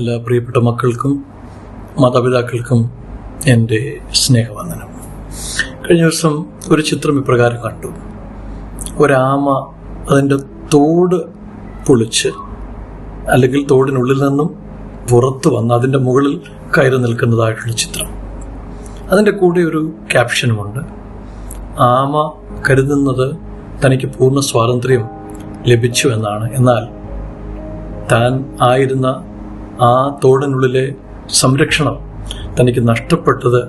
എല്ലാ പ്രിയപ്പെട്ട മക്കൾക്കും മാതാപിതാക്കൾക്കും എന്റെ സ്നേഹവന്ദനം. കഴിഞ്ഞ ദിവസം ഒരു ചിത്രം ഇപ്രകാരം കണ്ടു. ഒരാമ അതിന്റെ തോട് പൊളിച്ച് അല്ലെങ്കിൽ തോടിനുള്ളിൽ നിന്നും പുറത്ത് വന്ന് അതിന്റെ മുകളിൽ കയറി നിൽക്കുന്നതായിട്ടുള്ള ചിത്രം. അതിന്റെ കൂടെ ഒരു ക്യാപ്ഷനുമുണ്ട്. ആമ കരുതുന്നത് തനിക്ക് പൂർണ സ്വാതന്ത്ര്യം ലഭിച്ചു എന്നാണ്. എന്നാൽ താൻ ആയിരുന്ന ആ തോടിനുള്ളിലെ സംരക്ഷണം തനിക്ക് നഷ്ടപ്പെട്ടത്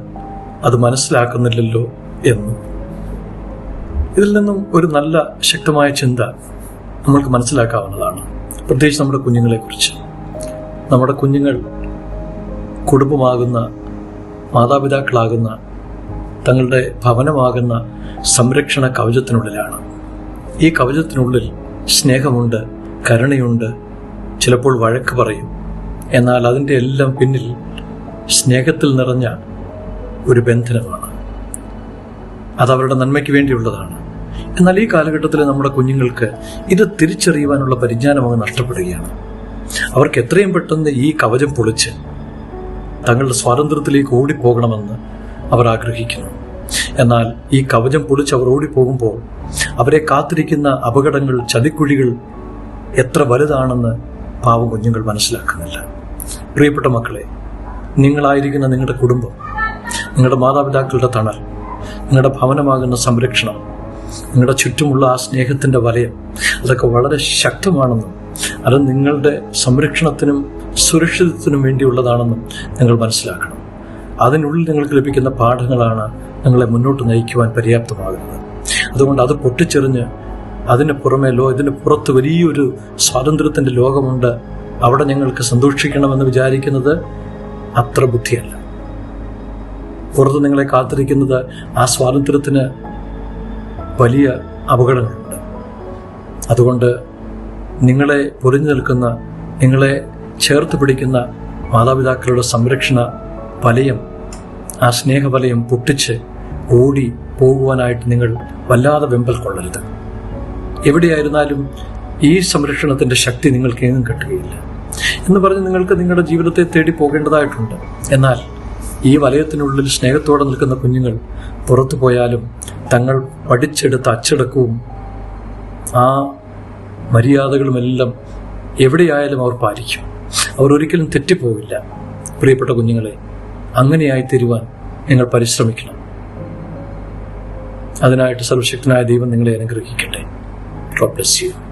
അത് മനസ്സിലാക്കുന്നില്ലല്ലോ എന്ന്. ഇതിൽ നിന്നും ഒരു നല്ല ശക്തമായ ചിന്ത നമ്മൾക്ക് മനസ്സിലാക്കാവുന്നതാണ്. പ്രത്യേകിച്ച് നമ്മുടെ കുഞ്ഞുങ്ങളെക്കുറിച്ച്. നമ്മുടെ കുഞ്ഞുങ്ങൾ കുടുംബമാകുന്ന മാതാപിതാക്കളാകുന്ന തങ്ങളുടെ ഭവനമാകുന്ന സംരക്ഷണ കവചത്തിനുള്ളിലാണ്. ഈ കവചത്തിനുള്ളിൽ സ്നേഹമുണ്ട് കരുണയുണ്ട് ചിലപ്പോൾ വഴക്ക് പറയും. എന്നാൽ അതിന്റെ എല്ലാം പിന്നിൽ സ്നേഹത്തിൽ നിറഞ്ഞ ഒരു ബന്ധനമാണ്. അത് അവരുടെ നന്മയ്ക്ക് വേണ്ടിയുള്ളതാണ്. എന്നാൽ ഈ കാലഘട്ടത്തിൽ നമ്മുടെ കുഞ്ഞുങ്ങൾക്ക് ഇത് തിരിച്ചറിയുവാനുള്ള പരിജ്ഞാനം അങ്ങ് നഷ്ടപ്പെടുകയാണ്. അവർക്ക് എത്രയും പെട്ടെന്ന് ഈ കവചം പൊളിച്ച് തങ്ങളുടെ സ്വാതന്ത്ര്യത്തിലേക്ക് ഓടിപ്പോകണമെന്ന് അവർ ആഗ്രഹിക്കുന്നു. എന്നാൽ ഈ കവചം പൊളിച്ച് അവർ ഓടിപ്പോകുമ്പോൾ അവരെ കാത്തിരിക്കുന്ന അപകടങ്ങൾ ചതിക്കുഴികൾ എത്ര വലുതാണെന്ന് പാവം കുഞ്ഞുങ്ങൾ മനസ്സിലാക്കുന്നില്ല. പ്രിയപ്പെട്ട മക്കളെ നിങ്ങളായിരിക്കുന്ന നിങ്ങളുടെ കുടുംബം നിങ്ങളുടെ മാതാപിതാക്കളുടെ തണൽ നിങ്ങളുടെ ഭവനമാകുന്ന സംരക്ഷണം നിങ്ങളുടെ ചുറ്റുമുള്ള ആ സ്നേഹത്തിന്റെ വലയം അതൊക്കെ വളരെ ശക്തമാണെന്നും അത് നിങ്ങളുടെ സംരക്ഷണത്തിനും സുരക്ഷിതത്വത്തിനും വേണ്ടിയുള്ളതാണെന്നും നിങ്ങൾ മനസ്സിലാക്കണം. അതിനുള്ളിൽ നിങ്ങൾക്ക് ലഭിക്കുന്ന പാഠങ്ങളാണ് നിങ്ങളെ മുന്നോട്ട് നയിക്കുവാൻ പര്യാപ്തമാകുന്നത്. അതുകൊണ്ട് അത് പൊട്ടിച്ചെറിഞ്ഞ് അതിന് പുറമെ ലോ ഇതിന് പുറത്ത് വലിയൊരു സ്വാതന്ത്ര്യത്തിന്റെ ലോകമുണ്ട് അവിടെ ഞങ്ങൾക്ക് സന്തോഷിക്കണമെന്ന് വിചാരിക്കുന്നത് അത്ര ബുദ്ധിയല്ല. പുറത്ത് നിങ്ങളെ കാത്തിരിക്കുന്നത് ആ സ്വാതന്ത്ര്യത്തിന് വലിയ അപകടങ്ങളുണ്ട്. അതുകൊണ്ട് നിങ്ങളെ പൊരിഞ്ഞു നിൽക്കുന്ന നിങ്ങളെ ചേർത്ത് പിടിക്കുന്ന മാതാപിതാക്കളുടെ സംരക്ഷണ വലയം ആ സ്നേഹവലയം പൊട്ടിച്ച് ഓടി പോകുവാനായിട്ട് നിങ്ങൾ വല്ലാതെ വെമ്പൽ കൊള്ളരുത്. എവിടെയായിരുന്നാലും ഈ സംരക്ഷണത്തിന്റെ ശക്തി നിങ്ങൾക്ക് എങ്ങും കിട്ടുകയില്ല. എന്ന് പറഞ്ഞ് നിങ്ങൾക്ക് നിങ്ങളുടെ ജീവിതത്തെ തേടി പോകേണ്ടതായിട്ടുണ്ട്. എന്നാൽ ഈ വലയത്തിനുള്ളിൽ സ്നേഹത്തോടെ നിൽക്കുന്ന കുഞ്ഞുങ്ങൾ പുറത്തു പോയാലും തങ്ങൾ പഠിച്ചെടുത്ത അച്ചടക്കവും ആ മര്യാദകളുമെല്ലാം എവിടെയായാലും അവർ പാലിക്കും. അവർ ഒരിക്കലും തെറ്റിപ്പോവില്ല. പ്രിയപ്പെട്ട കുഞ്ഞുങ്ങളെ അങ്ങനെയായി തരുവാൻ നിങ്ങൾ പരിശ്രമിക്കണം. അതിനായിട്ട് സർവശക്തനായ ദൈവം നിങ്ങളെ അനുഗ്രഹിക്കട്ടെ. God bless